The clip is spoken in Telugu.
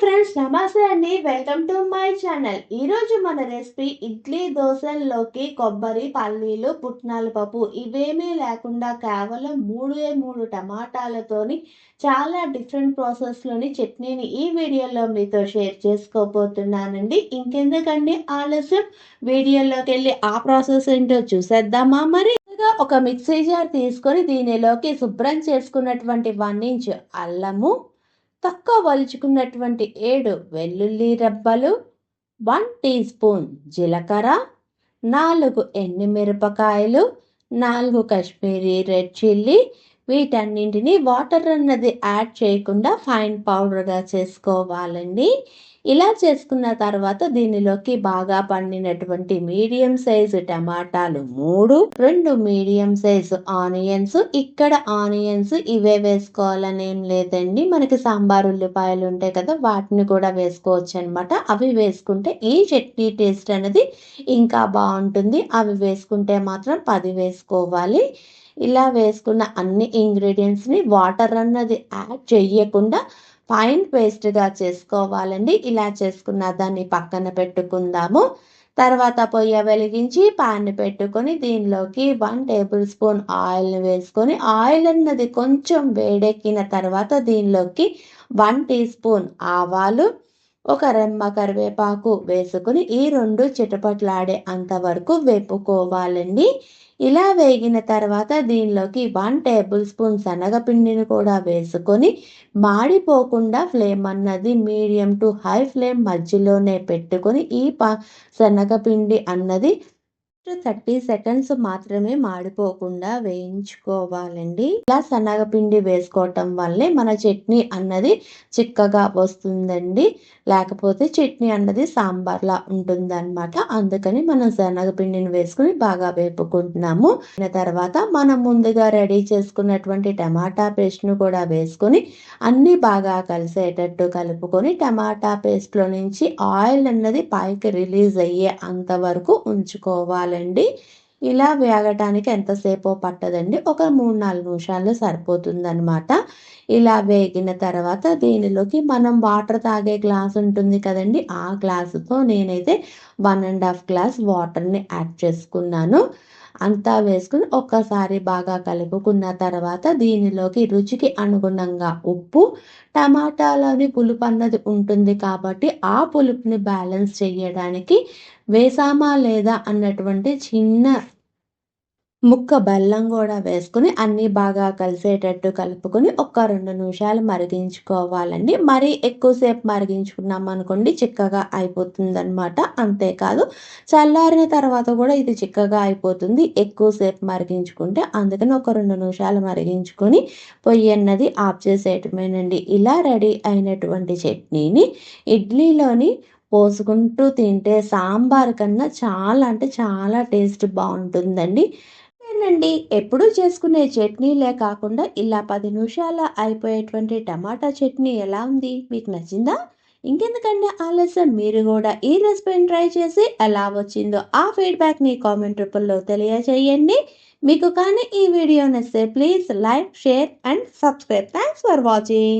ఫ్రెండ్స్ నమస్తే అండి. వెల్కమ్ టు మై ఛానల్ ఈరోజు మన రెసిపీ ఇడ్లీ దోశల్లోకి కొబ్బరి పల్లీలు పుట్నాల పప్పు ఇవేమీ లేకుండా కేవలం మూడే మూడు టమాటాలతోని చాలా డిఫరెంట్ ప్రాసెస్లోని చట్నీని ఈ వీడియోలో మీతో షేర్ చేసుకోబోతున్నానండి. ఇంకెందుకండి ఆలస్యం? వీడియోలోకి వెళ్ళి ఆ ప్రాసెస్ ఏంటో చూసేద్దామా మరి? ఒక మిక్సీ జార్ తీసుకొని దీనిలోకి శుభ్రం చేసుకున్నటువంటి వన్ ఇంచ్ అల్లము తక్కువ వలుచుకున్నటువంటి ఏడు వెల్లుల్లి రెబ్బలు వన్ టీ స్పూన్ జీలకర్ర నాలుగు ఎండుమిరపకాయలు నాలుగు కాశ్మీరీ రెడ్ చిల్లీ వీటన్నింటిని వాటర్ అన్నది యాడ్ చేయకుండా ఫైన్ పౌడర్గా చేసుకోవాలండి. ఇలా చేసుకున్న తర్వాత దీనిలోకి బాగా పండినటువంటి మీడియం సైజు టమాటాలు మూడు రెండు మీడియం సైజు ఆనియన్స్. ఇక్కడ ఆనియన్స్ ఇవే వేసుకోవాలని ఏం లేదండి. మనకి సాంబార్ ఉల్లిపాయలు ఉంటాయి కదా వాటిని కూడా వేసుకోవచ్చు అనమాట అవి వేసుకుంటే ఈ చట్నీ టేస్ట్ అనేది ఇంకా బాగుంటుంది. అవి వేసుకుంటే మాత్రం పది వేసుకోవాలి. ఇలా వేసుకున్న అన్ని ఇంగ్రీడియంట్స్ని వాటర్ అన్నది యాడ్ చేయకుండా ఫైన్ పేస్ట్గా చేసుకోవాలండి. ఇలా చేసుకున్న దాన్ని పక్కన పెట్టుకుందాము. తర్వాత పొయ్య వెలిగించి పాన్ పెట్టుకొని దీనిలోకి వన్ టేబుల్ స్పూన్ ఆయిల్ని వేసుకొని ఆయిల్ అన్నది కొంచెం వేడెక్కిన తర్వాత దీనిలోకి వన్ టీ స్పూన్ ఆవాలు ఒక రెమ్మ కరివేపాకు వేసుకుని ఈ రెండు చిటపట్లాడే అంతవరకు వేపుకోవాలండి. ఇలా వేగిన తర్వాత దీనిలోకి వన్ టేబుల్ స్పూన్ శనగపిండిని కూడా వేసుకొని మాడిపోకుండా ఫ్లేమ్ అన్నది మీడియం టు హై ఫ్లేమ్ మధ్యలోనే పెట్టుకొని ఈ పా శనగపిండి అన్నది థర్టీ సెకండ్స్ మాత్రమే మాడిపోకుండా వేయించుకోవాలండి. ఇలా శనగపిండి వేసుకోవటం వల్లే మన చట్నీ అన్నది చిక్కగా వస్తుందండి. లేకపోతే చట్నీ అన్నది సాంబార్లా ఉంటుందన్నమాట. అందుకని మనం శనగపిండిని వేసుకుని బాగా వేపుకుంటున్నాము. తర్వాత మనం ముందుగా రెడీ చేసుకున్నటువంటి టమాటా పేస్ట్ను కూడా వేసుకొని అన్నీ బాగా కలిసేటట్టు కలుపుకొని టమాటా పేస్ట్లో నుంచి ఆయిల్ అన్నది పైకి రిలీజ్ అయ్యే అంతవరకు ఉంచుకోవాలండి ఇలా వేగటానికి ఎంతసేపు పట్టదండి. ఒక మూడు నాలుగు నిమిషాలు సరిపోతుందనమాట ఇలా వేగిన తర్వాత దీనిలోకి మనం వాటర్ తాగే గ్లాస్ ఉంటుంది కదండి. ఆ గ్లాసుతో నేనైతే వన్ అండ్ హాఫ్ గ్లాస్ వాటర్ని యాడ్ చేసుకున్నాను. అంతా వేసుకుని ఒక్కసారి బాగా కలుపుకున్న తర్వాత దీనిలోకి రుచికి అనుగుణంగా ఉప్పు టమాటాలోని పులుపు అన్నది ఉంటుంది కాబట్టి ఆ పులుపుని బ్యాలెన్స్ చేయడానికి వేసామా లేదా అన్నటువంటి చిన్న ముక్క బెల్లం కూడా వేసుకుని అన్నీ బాగా కలిసేటట్టు కలుపుకొని ఒక రెండు నిమిషాలు మరిగించుకోవాలండి. మరీ ఎక్కువసేపు మరిగించుకున్నాం అనుకోండి చిక్కగా అయిపోతుందన్నమాట. అంతేకాదు చల్లారిన తర్వాత కూడా ఇది చిక్కగా అయిపోతుంది. ఎక్కువసేపు మరిగించుకుంటే అందుకని ఒక రెండు నిమిషాలు మరిగించుకొని పొయ్యి అన్నది ఆఫ్ చేసేయటమేనండి. ఇలా రెడీ అయినటువంటి చట్నీని ఇడ్లీలోని పోసుకుంటూ తింటే సాంబార్ కన్నా చాలా అంటే చాలా టేస్ట్ బాగుంటుందండి. అండి ఎప్పుడూ చేసుకునే చట్నీలే కాకుండా ఇలా పది నిమిషాల అయిపోయేటువంటి టమాటా చట్నీ ఎలా ఉంది? మీకు నచ్చిందా? ఇంకెందుకంటే ఆలస్యం? మీరు కూడా ఈ రెసిపీని ట్రై చేసి ఎలా వచ్చిందో ఆ ఫీడ్బ్యాక్ని కామెంట్ రూపంలో తెలియజేయండి మీకు కానీ ఈ వీడియో నచ్చితే please like share and subscribe. Thanks for watching.